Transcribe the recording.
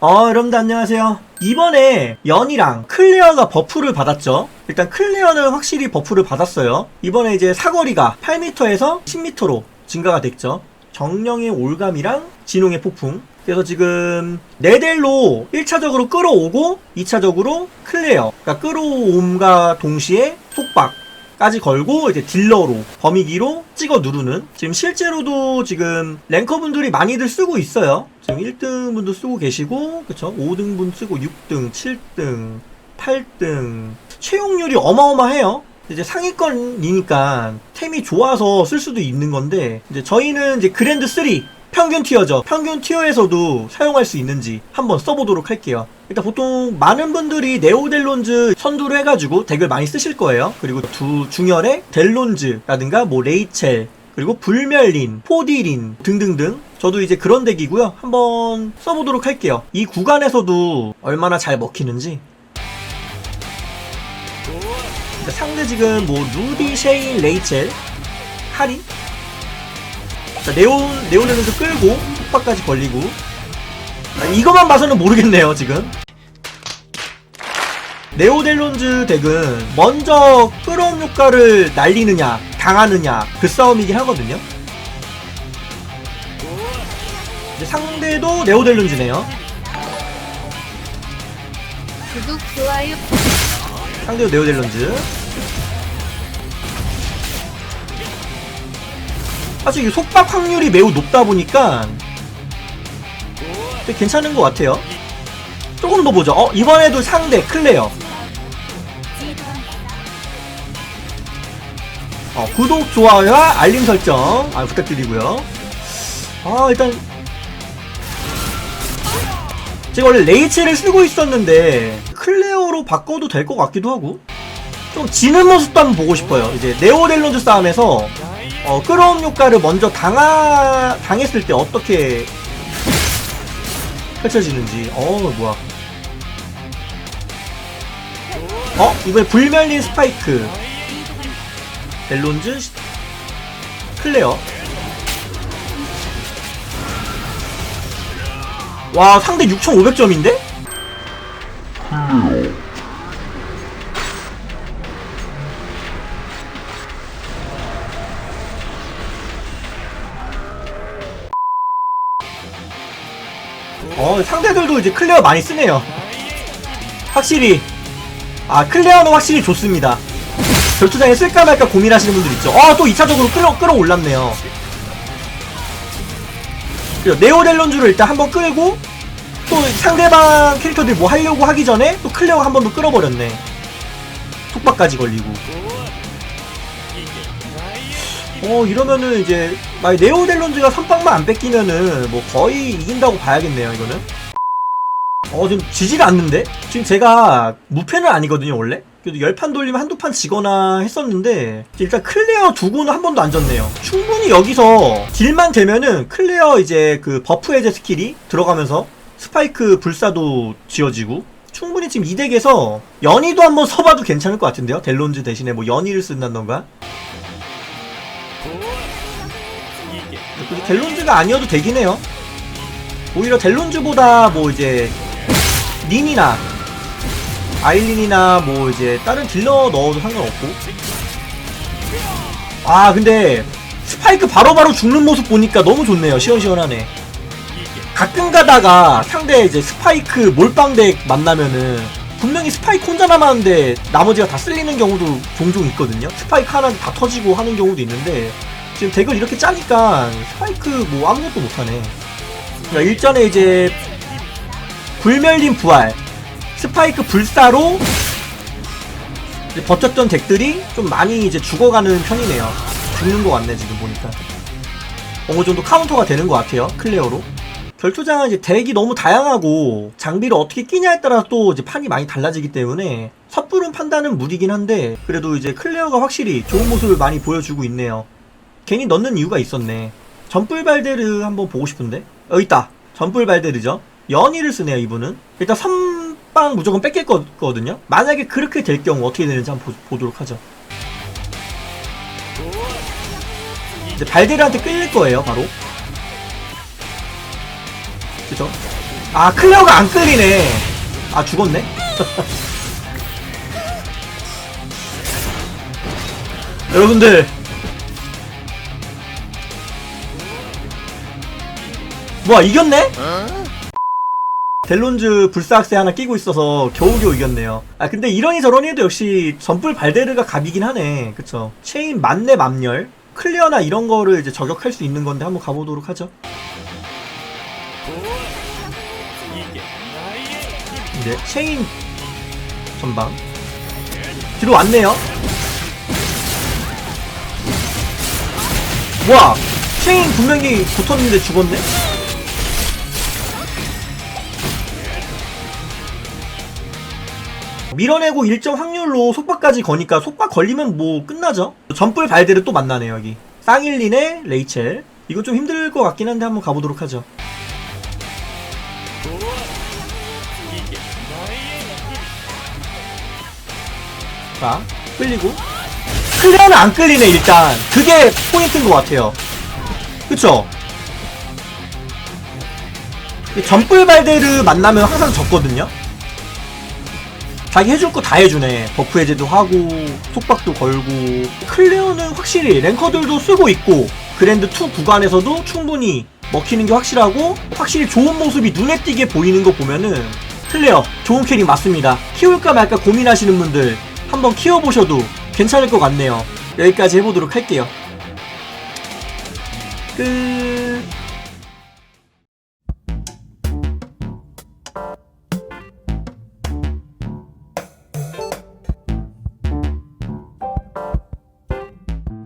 어, 여러분들 안녕하세요. 이번에 연이랑 클레어가 버프를 받았죠. 일단 클레어는 확실히 버프를 받았어요. 이번에 이제 사거리가 8m에서 10m로 증가가 됐죠. 정령의 올감이랑 진홍의 폭풍. 그래서 지금 네델로 1차적으로 끌어오고 2차적으로 클레어. 그러니까 끌어옴과 동시에 속박. 까지 걸고 이제 딜러로 범위기로 찍어 누르는 지금 실제로도 지금 랭커분들이 많이들 쓰고 있어요. 지금 1등 분도 쓰고 계시고 그쵸? 5등 분 쓰고 6등 7등 8등 채용률이 어마어마해요. 이제 상위권이니까 템이 좋아서 쓸 수도 있는 건데 이제 저희는 이제 그랜드 3 평균 티어죠. 평균 티어에서도 사용할 수 있는지 한번 써보도록 할게요. 일단 보통 많은 분들이 네오델론즈 선두를 해가지고 덱을 많이 쓰실 거예요. 그리고 두 중열에 델론즈라든가 뭐 레이첼 그리고 불멸린, 포디린 등등등 저도 이제 그런 덱이고요. 한번 써보도록 할게요. 이 구간에서도 얼마나 잘 먹히는지 상대 지금 뭐 루디, 쉐인, 레이첼, 카린 자, 네온, 네온에서 끌고, 속박까지 걸리고. 아, 이것만 봐서는 모르겠네요, 지금. 네오델론즈 덱은 먼저 끌어온 효과를 날리느냐, 당하느냐, 그 싸움이긴 하거든요. 이제 상대도 네오델론즈네요. 구독, 좋아요, 상대도 네오델론즈. 사실 이 속박 확률이 매우 높다 보니까 꽤 괜찮은 것 같아요. 조금 더 보죠. 어, 이번에도 상대 클레어. 어, 구독, 좋아요와 알림 설정 아, 부탁드리고요. 아, 일단 제가 원래 레이첼을 쓰고 있었는데 클레어로 바꿔도 될 것 같기도 하고 좀 지는 모습도 한번 보고 싶어요. 이제 네오델론즈 싸움에서 어, 끌어온 효과를 먼저 당하, 당했을 때 어떻게 펼쳐지는지. 어, 뭐야. 어, 이번에 불멸린 스파이크. 델론즈, 시- 클레어. 와, 상대 6,500점인데? 어, 상대들도 이제 클레어 많이 쓰네요. 확실히. 아, 클레어는 확실히 좋습니다. 결투장에 쓸까 말까 고민하시는 분들 있죠. 아, 또 2차적으로 끌어, 끌어올랐네요. 그리고 네오델론주를 일단 한번 끌고, 또 상대방 캐릭터들이 뭐 하려고 하기 전에 또 클레어가 한번 더 끌어버렸네. 속박까지 걸리고. 어, 이러면은 이제, 만약 네오델론즈가 선빵만 안 뺏기면은 뭐 거의 이긴다고 봐야겠네요, 이거는. 어, 지금 지지가 않는데? 지금 제가 무패는 아니거든요, 원래? 그래도 10판 돌리면 한두 판 지거나 했었는데, 일단 클레어 두고는 한 번도 안 졌네요. 충분히 여기서 딜만 되면은 클레어 이제 그 버프 해제 스킬이 들어가면서 스파이크 불사도 지어지고, 충분히 지금 이 덱에서 연이도 한번 써봐도 괜찮을 것 같은데요? 델론즈 대신에 뭐 연이를 쓴다던가? 굳이 델론즈가 아니어도 되긴 해요. 오히려 델론즈보다 뭐 이제 린이나 아일린이나 뭐 이제 다른 딜러 넣어도 상관없고. 아 근데 스파이크 바로 바로 죽는 모습 보니까 너무 좋네요. 시원시원하네. 가끔 가다가 상대 이제 스파이크 몰빵덱 만나면은 분명히 스파이크 혼자 남았는데 나머지가 다 쓸리는 경우도 종종 있거든요. 스파이크 하나 다 터지고 하는 경우도 있는데 지금 덱을 이렇게 짜니까 스파이크 뭐 아무것도 못하네. 그러니까 일전에 이제 불멸린 부활, 스파이크 불사로 버텼던 덱들이 좀 많이 이제 죽어가는 편이네요. 죽는 것 같네 지금 보니까. 어느 정도 카운터가 되는 것 같아요 클레어로. 결투장은 이제 덱이 너무 다양하고 장비를 어떻게 끼냐에 따라 또 이제 판이 많이 달라지기 때문에 섣부른 판단은 무리긴 한데 그래도 이제 클레어가 확실히 좋은 모습을 많이 보여주고 있네요. 괜히 넣는 이유가 있었네. 전뿔발데르 한번 보고 싶은데? 여기 있다. 전뿔발데르죠. 연이를 쓰네요, 이분은. 일단 선빵 무조건 뺏길 거거든요. 만약에 그렇게 될 경우 어떻게 되는지 한번 보, 보도록 하죠. 이제 발데르한테 끌릴 거예요, 바로. 그죠? 아 클레어가 안 끌리네 아 죽었네 여러분들 뭐야 이겼네? 델론즈 불사학세 하나 끼고 있어서 겨우겨우 이겼네요. 아 근데 이러니 저러니 해도 역시 전불 발데르가 갑이긴 하네. 그쵸? 체인 만렙 암열 클리어나 이런 거를 이제 저격할 수 있는 건데 한번 가보도록 하죠. 이제 체인 전방 뒤로 왔네요. 뭐야? 체인 분명히 붙었는데 죽었네? 밀어내고 일정 확률로 속박까지 거니까 속박 걸리면 뭐 끝나죠. 전불 발대를 또 만나네요 여기. 쌍일린의 레이첼. 이거 좀 힘들 것 같긴 한데 한번 가보도록 하죠. 자, 끌리고. 클리어는 안 끌리네 일단. 그게 포인트인 것 같아요. 그쵸? 이 전불 발대를 만나면 항상 졌거든요. 자기 해줄 거 다 해주네. 버프 해제도 하고, 속박도 걸고. 클레어는 확실히 랭커들도 쓰고 있고, 그랜드2 구간에서도 충분히 먹히는 게 확실하고, 확실히 좋은 모습이 눈에 띄게 보이는 거 보면은, 클레어, 좋은 캐릭 맞습니다. 키울까 말까 고민하시는 분들, 한번 키워보셔도 괜찮을 것 같네요. 여기까지 해보도록 할게요. 끝.